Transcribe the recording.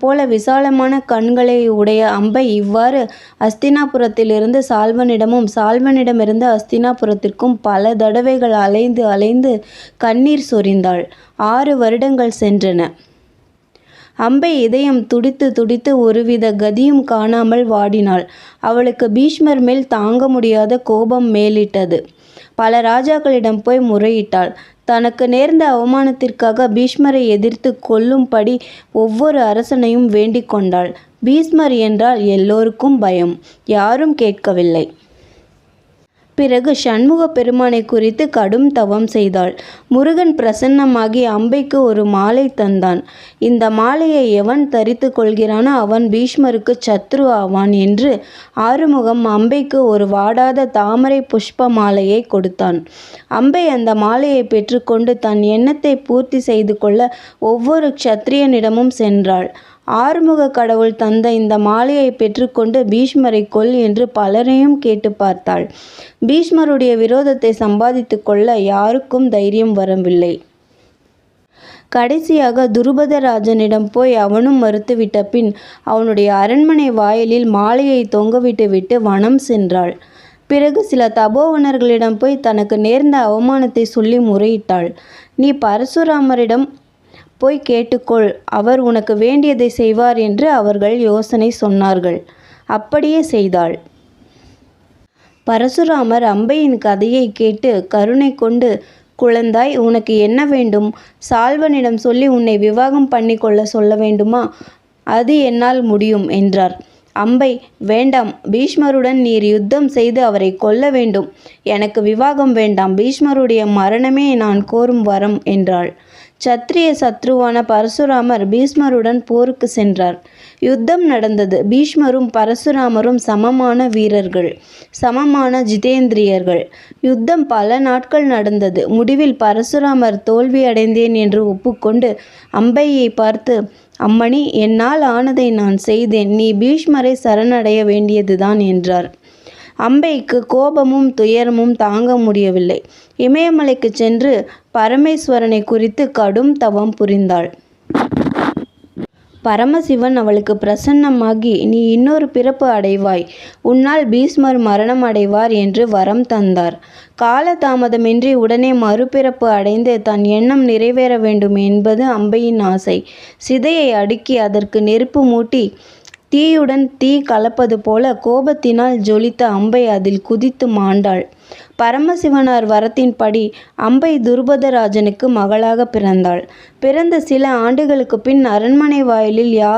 போல விசாலமான கண்களை உடைய அம்பை இவ்வாறு அஸ்தினாபுரத்திலிருந்து சால்வனிடமும் சால்வனிடமிருந்து அஸ்தினாபுரத்திற்கும் பல தடவைகள் அலைந்து அலைந்து கண்ணீர் சொரிந்தாள். ஆறு வருடங்கள் சென்றன. அம்பை இதயம் துடித்து துடித்து ஒருவித கதியும் காணாமல் வாடினாள். அவளுக்கு பீஷ்மர் மேல் தாங்க முடியாத கோபம் மேலிட்டது. பல ராஜாக்களிடம் போய் முறையிட்டாள். தனக்கு நேர்ந்த அவமானத்திற்காக பீஷ்மரை எதிர்த்து கொல்லும்படி ஒவ்வொரு அரசனையும் வேண்டிக் கொண்டாள். பீஷ்மர் என்றால் எல்லோருக்கும் பயம். யாரும் கேட்கவில்லை. பிறகு சண்முக பெருமானை குறித்து கடும் தவம் செய்தாள். முருகன் பிரசன்னமாகி அம்பைக்கு ஒரு மாலை தந்தான். இந்த மாலையை எவன் தரித்துக் கொள்கிறானோ அவன் பீஷ்மருக்கு சத்ரு ஆவான் என்று ஆறுமுகம் அம்பைக்கு ஒரு வாடாத தாமரை புஷ்ப மாலையை கொடுத்தான். அம்பை அந்த மாலையை பெற்றுக்கொண்டு தன் எண்ணத்தை பூர்த்தி செய்து கொள்ள ஒவ்வொரு க்ஷத்திரியனிடமும் சென்றாள். ஆறுமுகக் கடவுள் தந்த இந்த மாலையை பெற்றுக்கொண்டு பீஷ்மரை கொல் என்று பலரையும் கேட்டு பார்த்தாள். பீஷ்மருடைய விரோதத்தை சம்பாதித்து கொள்ள யாருக்கும் தைரியம் வரவில்லை. கடைசியாக துருபதராஜனிடம் போய் அவனும் மறுத்துவிட்ட பின் அவனுடைய அரண்மனை வாயிலில் மாலையை தொங்கவிட்டுவிட்டு வனம் சென்றாள். பிறகு சில தபோவனர்களிடம் போய் தனக்கு நேர்ந்த அவமானத்தை சொல்லி முறையிட்டாள். நீ பரசுராமரிடம் போய் கேட்டுக்கொள் அவர் உனக்கு வேண்டியதை செய்வார் என்று அவர்கள் யோசனை சொன்னார்கள். அப்படியே செய்தாள். பரசுராமர் அம்பையின் கதையை கேட்டு கருணை கொண்டு குழந்தாய் உனக்கு என்ன வேண்டும்? சால்வனிடம் சொல்லி உன்னை விவாகம் பண்ணிக்கொள்ள சொல்ல வேண்டுமா? அது என்னால் முடியும் என்றார். அம்பை வேண்டாம் பீஷ்மருடன் நீர் யுத்தம் செய்து அவரைக் கொல்ல வேண்டும். எனக்கு விவாகம் வேண்டாம். பீஷ்மருடைய மரணமே நான் கோரும் வரம் என்றாள். சத்திரிய சத்ருவான பரசுராமர் பீஷ்மருடன் போருக்கு சென்றார். யுத்தம் நடந்தது. பீஷ்மரும் பரசுராமரும் சமமான வீரர்கள். சமமான ஜிதேந்திரியர்கள். யுத்தம் பல நாட்கள் நடந்தது. முடிவில் பரசுராமர் தோல்வியடைந்தேன் என்று ஒப்புக்கொண்டு அம்பையை பார்த்து அம்மணி என்னால் ஆனதை நான் செய்தேன். நீ பீஷ்மரை சரணடைய வேண்டியதுதான் என்றார். அம்பைக்கு கோபமும் துயரமும் தாங்க முடியவில்லை. இமயமலைக்கு சென்று பரமேஸ்வரனை குறித்து கடும் தவம் புரிந்தாள். பரமசிவன் அவளுக்கு பிரசன்னமாகி நீ இன்னொரு பிறப்பு அடைவாய். உன்னால் பீஷ்மர் மரணம் அடைவார் என்று வரம் தந்தார். கால தாமதமின்றி உடனே மறுபிறப்பு அடைந்து தன் எண்ணம் நிறைவேற வேண்டும் என்பது அம்பையின் ஆசை. சிதையை அடுக்கி அதற்கு நெருப்பு மூட்டி தீயுடன் தீ கலப்பது போல கோபத்தினால் ஜொலித்த அம்பை அதில் குதித்து மாண்டாள். பரமசிவனார் வரத்தின்படி அம்பை துருபதராஜனுக்கு மகளாகப் பிறந்தாள். பிறந்த சில ஆண்டுகளுக்குப் பின் அரண்மனை வாயிலில் யா